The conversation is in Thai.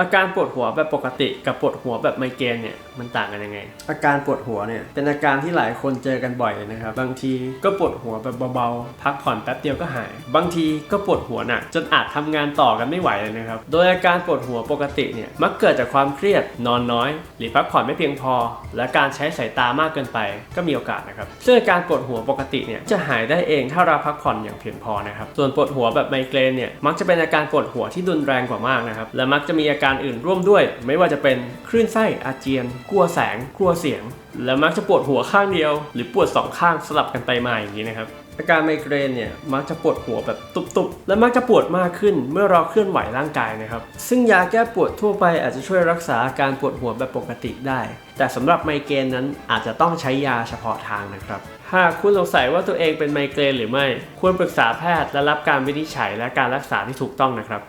อาการปวดหัวแบบปกติกับปวดหัวแบบไมเกรนเนี่ยมันต่างกันยังไง อาการปวดหัวเนี่ยเป็นอาการที่หลายคนเจอกันบ่อยเลยนะครับ บางทีก็ปวดหัวแบบเบาๆ พักผ่อนแป๊บเดียวก็หาย บางทีก็ปวดหัวหนักจนอาจทำงานต่อกันไม่ไหวเลยนะครับ โดยอาการปวดหัวปกติเนี่ยมักเกิดจากความเครียดนอนน้อย หรือพักผ่อนไม่เพียงพอ และการใช้สายตามากเกินไปก็มีโอกาสนะครับซึ่งอาการปวดหัวปกติเนี่ยจะหายได้เองถ้าเราพักผ่อนอย่างเพียงพอนะครับส่วนปวดหัวแบบไมเกรนเนี่ยมักจะเป็นอาการปวดหัวที่รุนแรงกว่ามากนะครับและมักจะมีอาการอื่นร่วมด้วย ไม่ว่าจะเป็นคลื่นไส้อาเจียน กลัวแสง กลัวเสียง และมักจะปวดหัวข้างเดียว หรือปวดสองข้างสลับกันไปมาอย่างนี้นะครับอาการไมเกรนเนี่ยมักจะปวดหัวแบบตุบๆ และมักจะปวดมากขึ้นเมื่อเราเคลื่อนไหวร่างกายนะครับ ซึ่งยาแก้ปวดทั่วไปอาจจะช่วยรักษาอาการปวดหัวแบบปกติได้ แต่สำหรับไมเกรนนั้นอาจจะต้องใช้ยาเฉพาะทางนะครับ หากคุณสงสัยว่าตัวเองเป็นไมเกรนหรือไม่ ควรปรึกษาแพทย์และรับการวินิจฉัยและการรักษาที่ถูกต้องนะครับ